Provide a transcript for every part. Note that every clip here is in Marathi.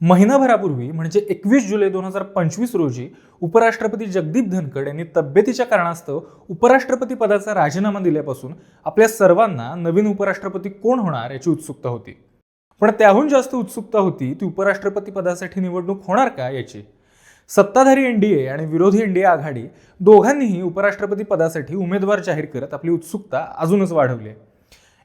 महिनाभरापूर्वी म्हणजे एकवीस जुलै दोन हजार पंचवीस रोजी उपराष्ट्रपती जगदीप धनखड यांनी तब्येतीच्या कारणास्तव उपराष्ट्रपती पदाचा राजीनामा दिल्यापासून आपल्या सर्वांना नवीन उपराष्ट्रपती कोण होणार याची उत्सुकता होती. पण त्याहून जास्त उत्सुकता होती ती उपराष्ट्रपती पदासाठी निवडणूक होणार का याची? सत्ताधारी एनडीए आणि विरोधी एनडीए आघाडी दोघांनीही उपराष्ट्रपती पदासाठी उमेदवार जाहीर करत आपली उत्सुकता अजूनच वाढवली आहे.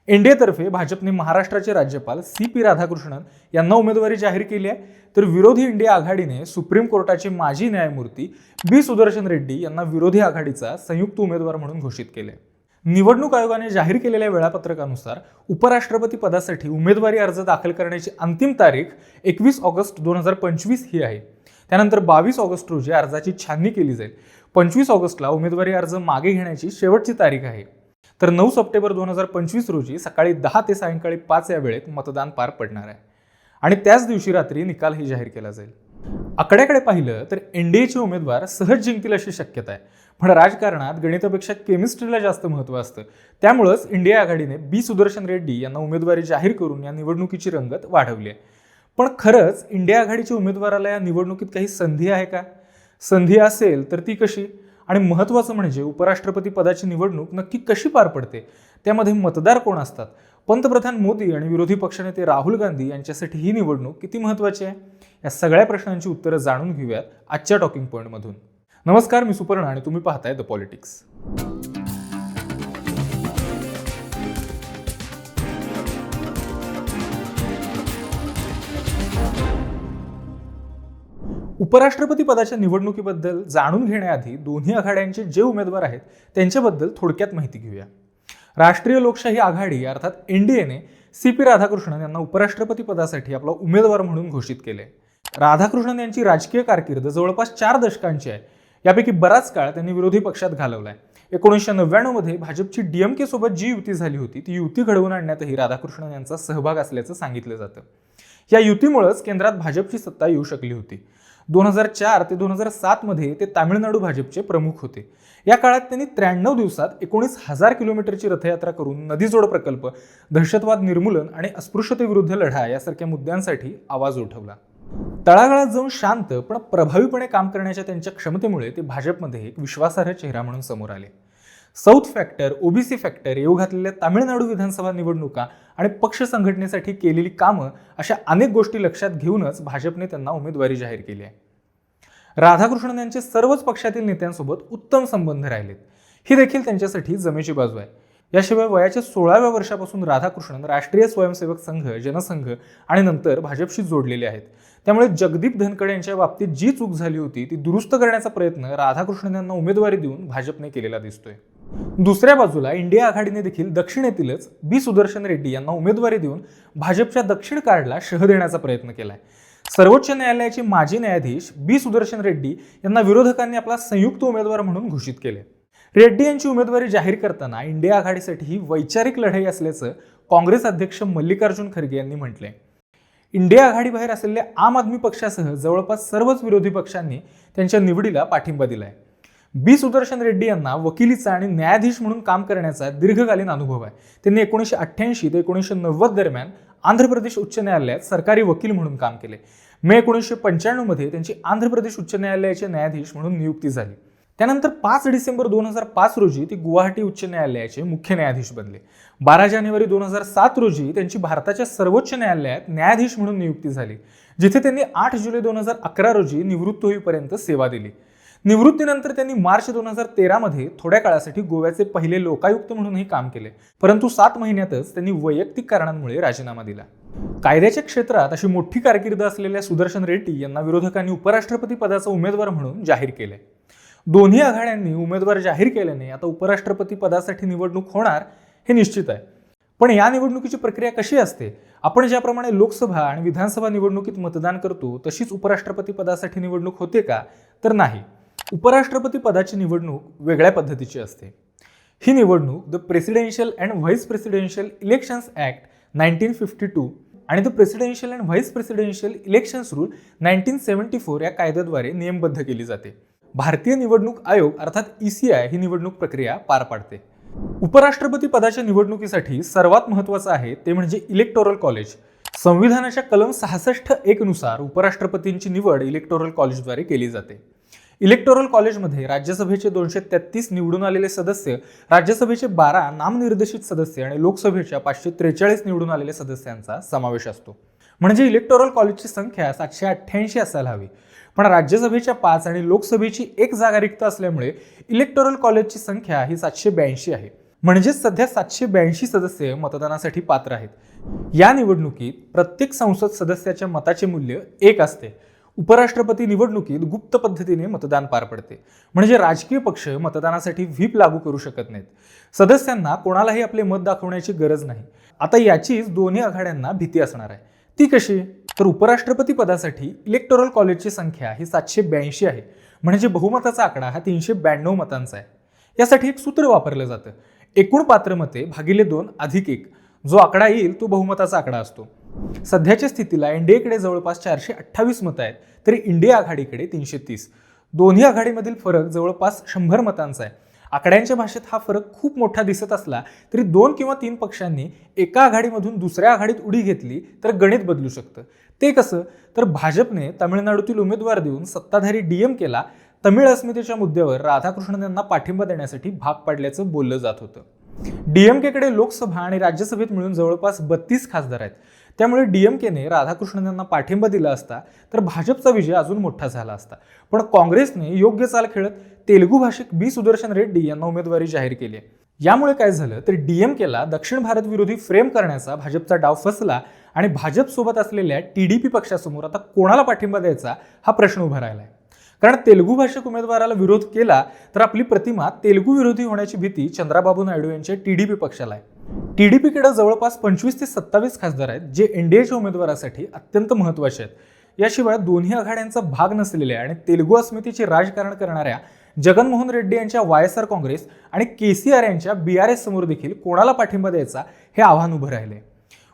एनडीएतर्फे भाजपने महाराष्ट्राचे राज्यपाल सी पी राधाकृष्णन यांना उमेदवारी जाहीर केली आहे. तर विरोधी इंडिया आघाडीने सुप्रीम कोर्टाचे माजी न्यायमूर्ती बी सुदर्शन रेड्डी यांना विरोधी आघाडीचा संयुक्त उमेदवार म्हणून घोषित केले. निवडणूक आयोगाने जाहीर केलेल्या वेळापत्रकानुसार उपराष्ट्रपती पदासाठी उमेदवारी अर्ज दाखल करण्याची अंतिम तारीख एकवीस ऑगस्ट दोन हजार पंचवीस ही आहे. त्यानंतर बावीस ऑगस्ट रोजी अर्जाची छाननी केली जाईल. पंचवीस ऑगस्टला उमेदवारी अर्ज मागे घेण्याची शेवटची तारीख आहे. तर नऊ सप्टेंबर दोन हजार पंचवीस रोजी सकाळी दहा ते सायंकाळी पाच या वेळेत मतदान पार पडणार आहे. आणि त्याच दिवशी रात्री निकालही जाहीर केला जाईल. आकड्याकडे पाहिलं तर एनडीएचे उमेदवार सहज जिंकतील अशी शक्यता आहे. पण राजकारणात गणितापेक्षा केमिस्ट्रीला जास्त महत्त्व असतं. त्यामुळंच इंडिया आघाडीने बी सुदर्शन रेड्डी यांना उमेदवारी जाहीर करून या निवडणुकीची रंगत वाढवली आहे. पण खरंच इंडिया आघाडीच्या उमेदवाराला या निवडणुकीत काही संधी आहे का? संधी असेल तर ती कशी? आणि महत्त्वाचं म्हणजे उपराष्ट्रपती पदाची निवडणूक नक्की कशी पार पडते? त्यामध्ये मतदार कोण असतात? पंतप्रधान मोदी आणि विरोधी पक्षनेते राहुल गांधी यांच्यासाठी ही निवडणूक किती महत्त्वाची आहे? या सगळ्या प्रश्नांची उत्तरं जाणून घेऊयात आजच्या टॉकिंग पॉईंटमधून नमस्कार मी सुपर्ण आणि तुम्ही पाहताय द पॉलिटिक्स उपराष्ट्रपती पदाच्या निवडणुकीबद्दल जाणून घेण्याआधी दोन्ही आघाड्यांचे जे उमेदवार आहेत त्यांच्याबद्दल थोडक्यात माहिती घेऊया. राष्ट्रीय लोकशाही आघाडी अर्थात एनडीएने सी पी राधाकृष्णन यांना उपराष्ट्रपती पदासाठी आपला उमेदवार म्हणून घोषित केले. राधाकृष्णन यांची राजकीय कारकीर्द जवळपास चार दशकांची आहे. यापैकी बराच काळ त्यांनी विरोधी पक्षात घालवलाय. एकोणीसशे नव्याण्णवमध्ये भाजपची डीएमके सोबत जी युती झाली होती ती युती घडवून आणण्यातही राधाकृष्णन यांचा सहभाग असल्याचं सांगितलं जातं. या युतीमुळेच केंद्रात भाजपची सत्ता येऊ शकली होती. दोन हजार चार ते दोन हजार सातमध्ये ते तामिळनाडू भाजपचे प्रमुख होते. या काळात त्यांनी त्र्याण्णव दिवसात एकोणीस हजार किलोमीटरची रथयात्रा करून नदीजोड प्रकल्प दहशतवाद निर्मूलन आणि अस्पृश्यतेविरुद्ध लढा यासारख्या मुद्द्यांसाठी आवाज उठवला. तळागाळात जाऊन शांत पण प्रभावीपणे काम करण्याच्या त्यांच्या क्षमतेमुळे ते भाजपमध्ये एक विश्वासार्ह चेहरा म्हणून समोर आले. साऊथ फॅक्टर ओबीसी फॅक्टर येऊ घातलेल्या तामिळनाडू विधानसभा निवडणुका आणि पक्ष संघटनेसाठी केलेली कामं अशा अनेक गोष्टी लक्षात घेऊनच भाजपने त्यांना उमेदवारी जाहीर केली आहे. राधाकृष्णन यांचे सर्वच पक्षातील नेत्यांसोबत उत्तम संबंध राहिलेत. ही देखील त्यांच्यासाठी जमेची बाजू आहे. याशिवाय वयाच्या सोळाव्या वर्षापासून राधाकृष्णन राष्ट्रीय स्वयंसेवक संघ जनसंघ आणि नंतर भाजपशी जोडलेले आहेत. त्यामुळे जगदीप धनखड यांच्या बाबतीत जी चूक झाली होती ती दुरुस्त करण्याचा प्रयत्न राधाकृष्णन यांना उमेदवारी देऊन भाजपने केलेला दिसतोय. दुसऱ्या बाजूला इंडिया आघाडीने देखील दक्षिणेतीलच बी सुदर्शन रेड्डी यांना उमेदवारी देऊन भाजपच्या दक्षिण कार्डला शह देण्याचा प्रयत्न केलाय. सर्वोच्च न्यायालयाचे माजी न्यायाधीश बी सुदर्शन रेड्डी यांना विरोधकांनी आपला संयुक्त उमेदवार म्हणून घोषित केले रेड्डी यांची उमेदवारी जाहीर करताना इंडिया आघाडीसाठी ही वैचारिक लढाई असल्याचं काँग्रेस अध्यक्ष मल्लिकार्जुन खरगे यांनी म्हटलंय. इंडिया आघाडीबाहेर असलेल्या आम आदमी पक्षासह जवळपास सर्वच विरोधी पक्षांनी त्यांच्या निवडीला पाठिंबा दिलाय. बी. सुदर्शन रेड्डी यांना वकिलीचा आणि न्यायाधीश म्हणून काम करण्याचा दीर्घकालीन अनुभव आहे. त्यांनी एकोणीसशे अठ्ठ्याऐंशी ते एकोणीसशे नव्वद दरम्यान आंध्र प्रदेश उच्च न्यायालयात सरकारी वकील म्हणून काम केले. मे एकोणीसशे पंच्याण्णवमध्ये त्यांची आंध्र प्रदेश उच्च न्यायालयाचे न्यायाधीश म्हणून नियुक्ती झाली. त्यानंतर पाच डिसेंबर दोन हजार पाच रोजी ती गुवाहाटी उच्च न्यायालयाचे मुख्य न्यायाधीश बनले. बारा जानेवारी दोन हजार सात रोजी त्यांची भारताच्या सर्वोच्च न्यायालयात न्यायाधीश म्हणून नियुक्ती झाली जिथे त्यांनी आठ जुलै दोन हजार अकरा रोजी निवृत्त होईपर्यंत सेवा दिली. निवृत्तीनंतर त्यांनी मार्च दोन हजार तेरामध्ये थोड्या काळासाठी गोव्याचे पहिले लोकायुक्त म्हणूनही काम केले. परंतु सात महिन्यातच त्यांनी वैयक्तिक कारणांमुळे राजीनामा दिला. कायद्याच्या क्षेत्रात अशी मोठी कारकीर्द असलेल्या सुदर्शन रेड्डी यांना विरोधकांनी उपराष्ट्रपती पदाचा उमेदवार म्हणून जाहीर केले. दोन्ही आघाड्यांनी उमेदवार जाहीर केल्याने आता उपराष्ट्रपती पदासाठी निवडणूक होणार हे निश्चित आहे. पण या निवडणुकीची प्रक्रिया कशी असते? आपण ज्याप्रमाणे लोकसभा आणि विधानसभा निवडणुकीत मतदान करतो तशीच उपराष्ट्रपती पदासाठी निवडणूक होते का? तर नाही. उपराष्ट्रपती पदाची निवडणूक वेगळ्या पद्धतीची असते. ही निवडणूक the presidential and vice presidential elections act nineteen fifty two आणि the presidential and vice presidential elections rule nineteen seventy four या कायद्याद्वारे नियमबद्ध केली जाते. भारतीय निवडणूक आयोग अर्थात ई सी आय ही निवडणूक प्रक्रिया पार पाडते. उपराष्ट्रपती पदाच्या निवडणुकीसाठी सर्वात महत्त्वाचं आहे ते म्हणजे इलेक्टोरल कॉलेज संविधानाच्या कलम सहासष्ट एक नुसार उपराष्ट्रपतींची निवड इलेक्टोरल कॉलेजद्वारे केली जाते. इलेक्टोरल कॉलेजमध्ये राज्यसभेचे दोनशे तेहतीस निवडून आलेले सदस्य राज्यसभेचे बारा नामनिर्देशित सदस्य आणि लोकसभेच्या पाचशे त्रेचाळीस निवडून आलेल्या सदस्यांचा समावेश असतो. म्हणजे इलेक्टोरल कॉलेजची संख्या सातशे अठ्ठ्याऐंशी असायला हवी. पण राज्यसभेच्या पाच आणि लोकसभेची एक जागा रिक्त असल्यामुळे इलेक्टोरल कॉलेजची संख्या ही सातशे ब्याऐंशी आहे. म्हणजेच सध्या सातशे ब्याऐंशी सदस्य मतदानासाठी पात्र आहेत. या निवडणुकीत प्रत्येक संसद सदस्याच्या मताचे मूल्य एक असते. उपराष्ट्रपती निवडणुकीत गुप्त पद्धतीने मतदान पार पडते. म्हणजे राजकीय पक्ष मतदानासाठी व्हीप लागू करू शकत नाहीत. सदस्यांना कोणालाही आपले मत दाखवण्याची गरज नाही. आता याचीच दोन्ही आघाड्यांना भीती असणार आहे. ती कशी? तर उपराष्ट्रपती पदासाठी इलेक्टोरल कॉलेजची संख्या ही सातशे ब्याऐंशी आहे. म्हणजे बहुमताचा आकडा हा तीनशे ब्याण्णव मतांचा आहे. यासाठी एक सूत्र वापरलं जातं. एकूण पात्र मते भागिले दोन अधिक एक. जो आकडा येईल तो बहुमताचा आकडा असतो. सध्याच्या स्थितीला एनडीएकडे जवळपास चारशे अठ्ठावीस मतं आहेत तरी इंडिया आघाडीकडे तीनशे तीस. दोन्ही आघाडीमधील फरक जवळपास शंभर मतांचा आहे. आकड्यांच्या भाषेत हा फरक खूप मोठा दिसत असला तरी दोन किंवा तीन पक्षांनी एका आघाडीमधून दुसऱ्या आघाडीत उडी घेतली तर गणित बदलू शकतं. ते कसं? तर भाजपने तामिळनाडूतील उमेदवार देऊन सत्ताधारी डीएम केला तमिळ अस्मितेच्या मुद्द्यावर राधाकृष्णन यांना पाठिंबा देण्यासाठी भाग पाडल्याचं बोललं जात होतं. डीएमकेकडे लोकसभा आणि राज्यसभेत मिळून जवळपास बत्तीस खासदार आहेत. त्यामुळे डीएमकेने राधाकृष्णन यांना पाठिंबा दिला असता तर भाजपचा विजय अजून मोठा झाला असता. पण काँग्रेसने योग्य चाल खेळत तेलुगू भाषिक बी सुदर्शन रेड्डी यांना उमेदवारी जाहीर केली आहे. यामुळे काय झालं तर डीएमकेला दक्षिण भारत विरोधी फ्रेम करण्याचा भाजपचा डाव फसला आणि भाजपसोबत असलेल्या टी डी पी पक्षासमोर आता कोणाला पाठिंबा द्यायचा हा प्रश्न उभा राहिला आहे कारण तेलुगू भाषिक उमेदवाराला विरोध केला तर आपली प्रतिमा तेलुगू विरोधी होण्याची भीती चंद्राबाबू नायडू यांच्या टी डी पी पक्षाला आहे. टीडीपीकडे जवळपास पंचवीस ते सत्तावीस खासदार आहेत जे एनडीएच्या उमेदवारासाठी अत्यंत महत्त्वाचे आहेत. याशिवाय दोन्ही आघाड्यांचा भाग नसलेल्या आणि तेलुगू अस्मितेचे राजकारण करणाऱ्या जगनमोहन रेड्डी यांच्या वाय एस आर काँग्रेस आणि के सी आर यांच्या बी आर एस समोर देखील कोणाला पाठिंबा द्यायचा हे आव्हान उभं राहिले.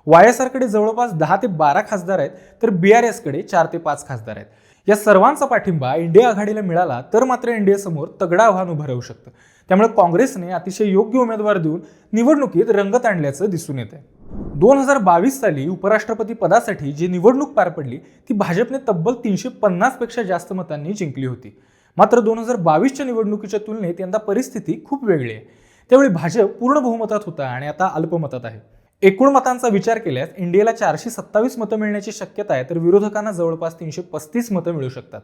वाय एस आरकडे जवळपास दहा ते बारा खासदार आहेत तर बी आर एसकडे चार ते पाच खासदार आहेत. या सर्वांचा पाठिंबा इंडिया आघाडीला मिळाला तर मात्र एनडीए समोर तगडा आव्हान उभं राहू शकतं. त्यामुळे काँग्रेसने अतिशय योग्य उमेदवार देऊन निवडणुकीत रंगत आणल्याचं दिसून येत आहे दोन हजार बावीस साली उपराष्ट्रपती पदासाठी जी निवडणूक पार पडली ती भाजपने तब्बल तीनशे पन्नासपेक्षा जास्त मतांनी जिंकली होती. मात्र दोन हजार बावीसच्या निवडणुकीच्या तुलनेत यंदा परिस्थिती खूप वेगळी आहे. त्यावेळी भाजप पूर्ण बहुमतात होता आणि आता अल्पमतात आहे. एकूण मतांचा विचार केल्यास इंडियाला चारशे सत्तावीस मतं मिळण्याची शक्यता आहे तर विरोधकांना जवळपास तीनशे पस्तीस मतं मिळू शकतात.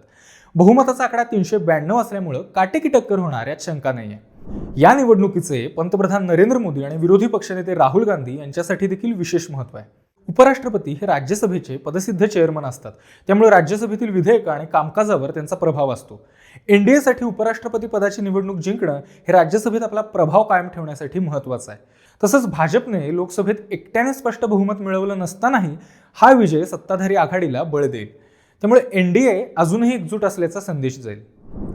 बहुमताचा आकडा तीनशे ब्याण्णव असल्यामुळं काटेकी टक्कर होणार यात शंका नाही आहे या निवडणुकीचे पंतप्रधान नरेंद्र मोदी आणि विरोधी पक्षनेते राहुल गांधी यांच्यासाठी देखील विशेष महत्त्व आहे. उपराष्ट्रपती हे राज्यसभेचे पदसिद्ध चेअरमन असतात. त्यामुळे राज्यसभेतील विधेयक आणि कामकाजावर त्यांचा प्रभाव असतो. एनडीएसाठी उपराष्ट्रपती पदाची निवडणूक जिंकणं हे राज्यसभेत आपला प्रभाव कायम ठेवण्यासाठी महत्त्वाचं आहे. तसंच भाजपने लोकसभेत एकट्याने स्पष्ट बहुमत मिळवलं नसतानाही हा विजय सत्ताधारी आघाडीला बळ देईल. त्यामुळे एनडीए अजूनही एकजूट असल्याचा संदेश जाईल.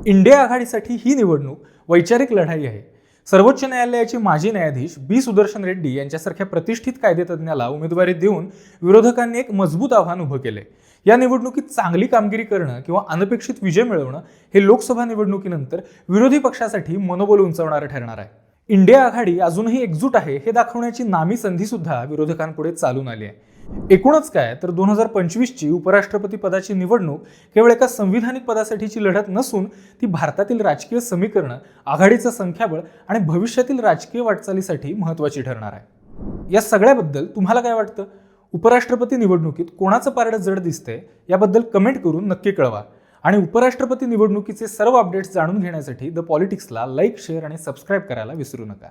इंडिया आघाडीसाठी ही निवडणूक वैचारिक लढाई आहे. सर्वोच्च न्यायालयाचे माजी न्यायाधीश बी सुदर्शन रेड्डी यांच्यासारख्या प्रतिष्ठित कायदेतज्ञाला उमेदवारी देऊन विरोधकांनी एक मजबूत आव्हान उभं केले या निवडणुकीत चांगली कामगिरी करणं किंवा अनपेक्षित विजय मिळवणं हे लोकसभा निवडणुकीनंतर विरोधी पक्षासाठी मनोबल उंचावणारं ठरणार आहे. इंडिया आघाडी अजूनही एकजूट आहे हे दाखवण्याची नामी संधी सुद्धा विरोधकांपुढे चालून आली आहे. एकूणच काय तर दोन हजार पंचवीसची उपराष्ट्रपती पदाची निवडणूक केवळ एका संविधानिक पदासाठीची लढत नसून ती भारतातील राजकीय समीकरणं आघाडीचं संख्याबळ आणि भविष्यातील राजकीय वाटचालीसाठी महत्त्वाची ठरणार आहे. या सगळ्याबद्दल तुम्हाला काय वाटतं? उपराष्ट्रपती निवडणुकीत कोणाचं पारडं जड दिसतंय याबद्दल कमेंट करून नक्की कळवा. आणि उपराष्ट्रपती निवडणुकीचे सर्व अपडेट्स जाणून घेण्यासाठी द पॉलिटिक्सला लाईक शेअर आणि सबस्क्राईब करायला विसरू नका.